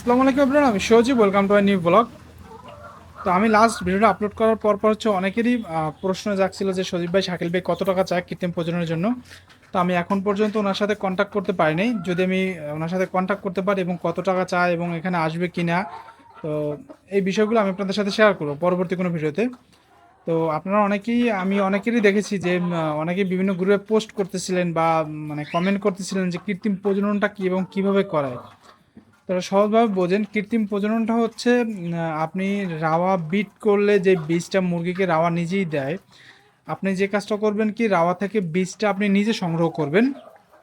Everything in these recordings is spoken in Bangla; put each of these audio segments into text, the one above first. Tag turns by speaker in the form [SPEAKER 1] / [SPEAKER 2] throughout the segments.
[SPEAKER 1] আসসালামু আলাইকুম আপনার আমি Souji welcome to my new blog তো আমি লাস্ট ভিডিওটা আপলোড করার পর পর হচ্ছে অনেকেরই প্রশ্ন জাগছিল যে সজীব ভাই, শাকিল ভাই কত টাকা চায় কৃত্রিম প্রজননের জন্য? তো আমি এখন পর্যন্ত ওনার সাথে কন্ট্যাক্ট করতে পারিনি। যদি আমি ওনার সাথে কন্ট্যাক্ট করতে পারি এবং কত টাকা চায় এবং এখানে আসবে কি না তো এই বিষয়গুলো আমি আপনাদের সাথে শেয়ার করব পরবর্তী কোনো ভিডিওতে। তো আপনারা অনেকেই, আমি অনেকেরই দেখেছি যে অনেকেই বিভিন্ন গ্রুপে পোস্ট করতেছিলেন বা মানে কমেন্ট করতেছিলেন যে কৃত্রিম প্রজননটা কী এবং কীভাবে করায়। তারা সহজভাবে বোঝেন। কৃত্রিম প্রজননটা হচ্ছে আপনি রাওয়া বিট করলে যে বীজটা মুরগিকে রাওয়া নিজেই দেয়, আপনি যে কাজটা করবেন কি, রাওয়া থেকে বীজটা আপনি নিজে সংগ্রহ করবেন।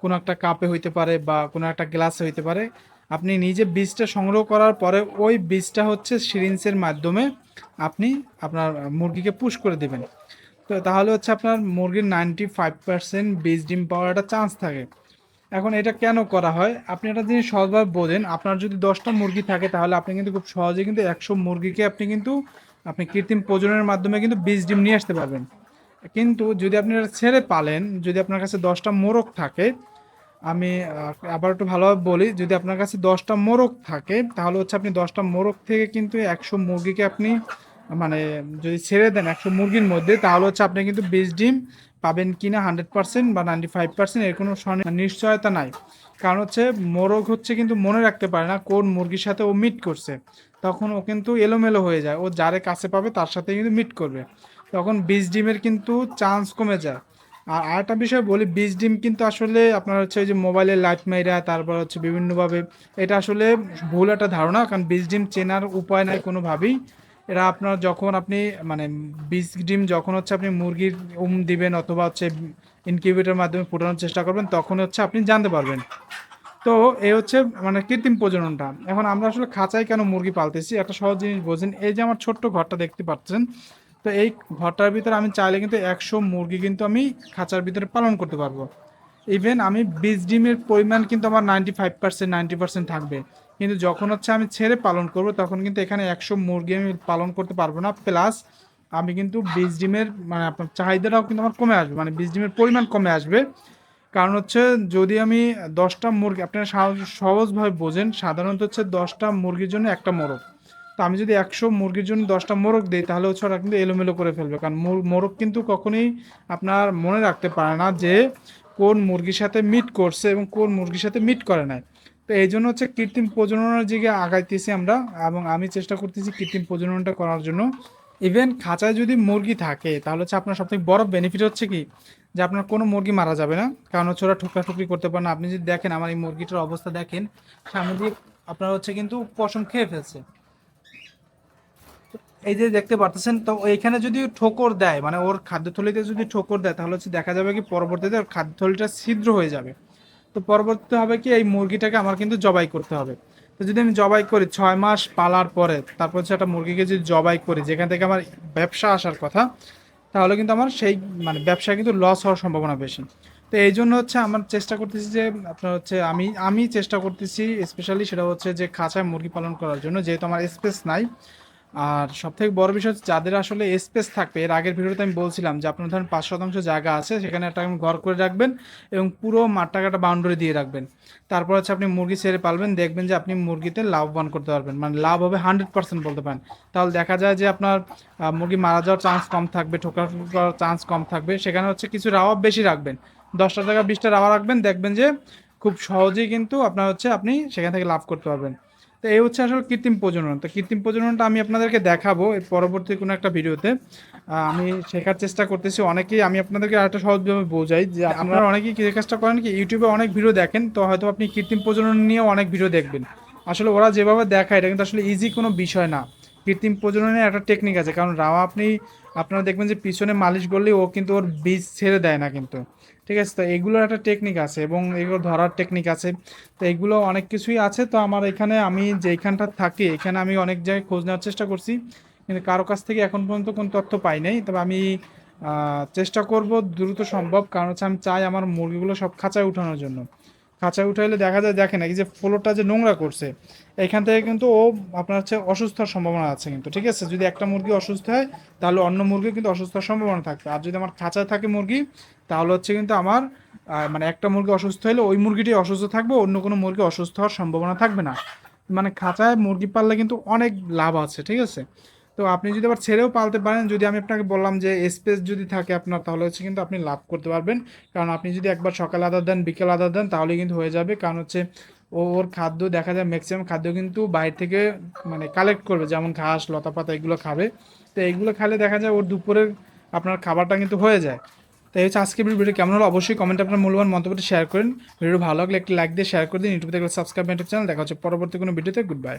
[SPEAKER 1] কোনো একটা কাপে হইতে পারে বা কোনো একটা গ্লাসে হইতে পারে। আপনি নিজে বীজটা সংগ্রহ করার পরে ওই বীজটা হচ্ছে সিরিঞ্জের মাধ্যমে আপনি আপনার মুরগিকে পুশ করে দেবেন। তো তাহলে হচ্ছে আপনার মুরগির নাইনটি ফাইভ পার্সেন্ট বীজ ডিম পাওয়ার একটা চান্স থাকে। এখন এটা কেন করা হয়? আপনি একটা জিনিস সহজভাবে বোঝেন, আপনার যদি দশটা মুরগি থাকে তাহলে আপনি কিন্তু খুব সহজে কিন্তু একশো মুরগিকে আপনি কিন্তু, আপনি কৃত্রিম প্রজননের মাধ্যমে কিন্তু বীজ ডিম নিয়ে আসতে পারবেন। কিন্তু যদি আপনি এটা ছেড়ে পালেন, যদি আপনার কাছে দশটা মোরগ থাকে, আমি আবার একটু ভালোভাবে বলি, যদি আপনার কাছে দশটা মোরগ থাকে, তাহলে হচ্ছে আপনি দশটা মোরগ থেকে কিন্তু একশো মুরগিকে আপনি মানে যদি ছেড়ে দেন একশো মুরগির মধ্যে, তাহলে হচ্ছে আপনি কিন্তু বীজ ডিম পাবেন কিনা হান্ড্রেড পার্সেন্ট বা নাইনটি ফাইভ পার্সেন্ট এর কোনো নিশ্চয়তা নাই। কারণ হচ্ছে মোরগ হচ্ছে কিন্তু মনে রাখতে পারে না কোন মুরগির সাথে ও মিট করছে। তখন ও কিন্তু এলোমেলো হয়ে যায়। ও যারে কাছে পাবে তার সাথে কিন্তু মিট করবে। তখন বীজ ডিমের কিন্তু চান্স কমে যায়। আর আরেকটা বিষয় বলি, বীজ ডিম কিন্তু আসলে আপনার হচ্ছে ওই যে মোবাইলে লাইট মাইরা, তারপর হচ্ছে বিভিন্নভাবে, এটা আসলে ভুল একটা ধারণা। কারণ বীজ ডিম চেনার উপায় নাই কোনোভাবেই। এরা আপনার যখন আপনি মানে বীজ ডিম যখন হচ্ছে আপনি মুরগির উম দিবেন অথবা হচ্ছে ইনকিউবেটরের মাধ্যমে ফোটানোর চেষ্টা করবেন, তখন হচ্ছে আপনি জানতে পারবেন। তো এই হচ্ছে মানে কৃত্রিম প্রজননটা। এখন আমরা আসলে খাঁচায় কেন মুরগি পালতেছি? একটা সহজ জিনিস বোঝেন, এই যে আমার ছোট্ট ঘরটা দেখতে পাচ্ছেন, তো এই ঘরটার ভিতরে আমি চাইলে কিন্তু একশো মুরগি কিন্তু আমি খাঁচার ভিতরে পালন করতে পারব। ইভেন আমি বীজ ডিমের পরিমাণ কিন্তু আমার ninety five percent ninety percent থাকবে। কিন্তু যখন হচ্ছে আমি ছেড়ে পালন করব, তখন কিন্তু এখানে একশো মুরগি আমি পালন করতে পারব না। প্লাস আমি কিন্তু বীজ ডিমের মানে আপনার চাহিদাটাও কিন্তু আমার কমে আসবে মানে বীজ ডিমের পরিমাণ কমে আসবে। কারণ হচ্ছে যদি আমি দশটা মুরগি, আপনারা সহজ- সহজভাবে বোঝেন, সাধারণত হচ্ছে দশটা মুরগির জন্য একটা মোরগ। তো আমি যদি একশো মুরগির জন্য দশটা মোরগ দিই, তাহলে হচ্ছে ওরা কিন্তু এলোমেলো করে ফেলবে। কারণ মোরগ কিন্তু কখনোই আপনার মনে রাখতে পারে না যে কোন মুরগির সাথে মিট করছে এবং কোন মুরগির সাথে মিট করে নাই। তো এই জন্য হচ্ছে কৃত্রিম প্রজননের দিকে আগাইতেছি আমরা এবং আমি চেষ্টা করতেছি কৃত্রিম প্রজননটা করার জন্য। ইভেন খাঁচায় যদি মুরগি থাকে, তাহলে হচ্ছে আপনার সবথেকে বড় বেনিফিট হচ্ছে কি? যে আপনার কোনো মুরগি মারা যাবে না, কারণ হচ্ছে ওরা ঠুকরি করতে পারে না। আপনি যদি দেখেন আমার এই মুরগিটার অবস্থা দেখেন, সামনে দিয়ে আপনার হচ্ছে কিন্তু পশম খেয়ে ফেলছে। এই যে দেখতে পারতেছেন, তো এইখানে যদি ঠোকর দেয় মানে ওর খাদ্যথলিতে যদি ঠোকর দেয়, তাহলে হচ্ছে দেখা যাবে কি পরবর্তীতে ওর খাদ্যথলিটা ছিদ্র হয়ে যাবে। তো পরবর্তীতে হবে কি, এই মুরগিটাকে আমার কিন্তু জবাই করতে হবে। তো যদি আমি জবাই করি ছয় মাস পালার পরে, তারপর হচ্ছে একটা মুরগিকে যদি জবাই করি, যেখান থেকে আমার ব্যবসা আসার কথা, তাহলে কিন্তু আমার সেই মানে ব্যবসায় কিন্তু লস হওয়ার সম্ভাবনা বেশি। তো এই জন্য হচ্ছে আমার চেষ্টা করতেছি যে, আপনার হচ্ছে আমি আমি চেষ্টা করতেছি স্পেশালি সেটা হচ্ছে যে খাঁচায় মুরগি পালন করার জন্য, যেহেতু আমার স্পেস নাই আর সব থেকে বড় বিষয় হচ্ছে যাদের আসলে স্পেস থাকবে, এর আগের ভিডিওতে আমি বলছিলাম যে আপনার ধরেন পাঁচ শতাংশ জায়গা আছে, সেখানে একটা ঘর করে রাখবেন এবং পুরো মাঠটাকে একটা বাউন্ডারি দিয়ে রাখবেন। তারপর হচ্ছে আপনি মুরগি ছেড়ে পালবেন, দেখবেন যে আপনি মুরগিতে লাভবান করতে পারবেন। মানে লাভ হবে হান্ড্রেড পার্সেন্ট বলতে পারেন। তাহলে দেখা যায় যে আপনার মুরগি মারা যাওয়ার চান্স কম থাকবে ঠোকা করার চান্স কম থাকবে। সেখানে হচ্ছে কিছু রাওয়া বেশি রাখবেন। দশটা টাকা বিশটা রাওয়া রাখবেন, দেখবেন যে খুব সহজেই কিন্তু আপনার হচ্ছে আপনি সেখান থেকে লাভ করতে পারবেন। তো এই হচ্ছে আসলে কৃত্রিম প্রজনন। তো কৃত্রিম প্রজননটা আমি আপনাদেরকে দেখাবো এর পরবর্তী কোনো একটা ভিডিওতে। আমি শেখার চেষ্টা করতেছি। অনেকেই আমি আপনাদেরকে আরেকটা সহজভাবে বোঝাই যে আপনারা অনেকেই কি কাজটা করেন কি ইউটিউবে অনেক ভিডিও দেখেন তো হয়তো আপনি কৃত্রিম প্রজনন নিয়েও অনেক ভিডিও দেখবেন। আসলে ওরা যেভাবে দেখায় এটা কিন্তু আসলে ইজি কোনো বিষয় না। কৃত্রিম প্রজননের একটা টেকনিক আছে। কারণ রাওয়া আপনি, আপনারা দেখবেন যে পিছনে মালিশ করলে ও কিন্তু ওর বীজ ছেড়ে দেয় না কিন্তু। ঠিক আছে? তো এগুলোর একটা টেকনিক আছে এবং এগুলো ধরার টেকনিক আছে। তো এগুলো অনেক কিছুই আছে। তো আমার এখানে আমি যেইখানটা থাকি, এখানে আমি অনেক জায়গায় খোঁজ নেওয়ার চেষ্টা করছি। কিন্তু কারও কাছ থেকে এখন পর্যন্ত কোনো তথ্য পাই নাই। তবে আমি চেষ্টা করব দ্রুত সম্ভব। কারণ হচ্ছে আমি চাই আমার মুরগিগুলো সব খাঁচায় উঠানোর জন্য। খাঁচায় উঠাইলে দেখা যায় দেখেন, এই যে ফ্লোরটা যে নোংরা করছে, এখান থেকে কিন্তু ও আপনার হচ্ছে অসুস্থ সম্ভাবনা আছে কিন্তু, ঠিক আছে? যদি একটা মুরগি অসুস্থ হয়, তাহলে অন্য মুরগি কিন্তু অসুস্থ হওয়ার সম্ভাবনা থাকবে। আর যদি আমার খাঁচায় থাকে মুরগি, তাহলে হচ্ছে কিন্তু আমার মানে একটা মুরগি অসুস্থ হলে ওই মুরগিটি অসুস্থ থাকবে, অন্য কোনো মুরগি অসুস্থ হওয়ার সম্ভাবনা থাকবে না। মানে খাঁচায় মুরগি পাললে কিন্তু অনেক লাভ আছে, ঠিক আছে? তো আপনি যদি আবার ছেড়েও পালতে পারেন, যদি আমি আপনাকে বললাম যে স্পেস যদি থাকে আপনার, তাহলে হচ্ছে কিন্তু আপনি লাভ করতে পারবেন। কারণ আপনি যদি একবার সকালে আদার দেন, বিকেল আদার দেন, তাহলে কিন্তু হয়ে যাবে। কারণ হচ্ছে ওর খাদ্য দেখা যায় ম্যাক্সিমাম খাদ্য কিন্তু বাইরে থেকে মানে কালেক্ট করবে, যেমন ঘাস, লতা পাতা এগুলো খাবে। তো এইগুলো খেলে দেখা যায় ওর দুপুরের আপনার খাবারটা কিন্তু হয়ে যায়। তাই হচ্ছে আজকে ভিডিও কেমন হলো অবশ্যই কমেন্টে আপনার মূল্যবান মন্তব্যটি শেয়ার করেন। ভিডিও ভালো লাগলে একটি লাইক দিয়ে শেয়ার করে দিন। ইউটিউব থেকে সাবস্ক্রাইব চ্যানেল দেখা হচ্ছে পরবর্তী কোনো ভিডিওতে। Good bye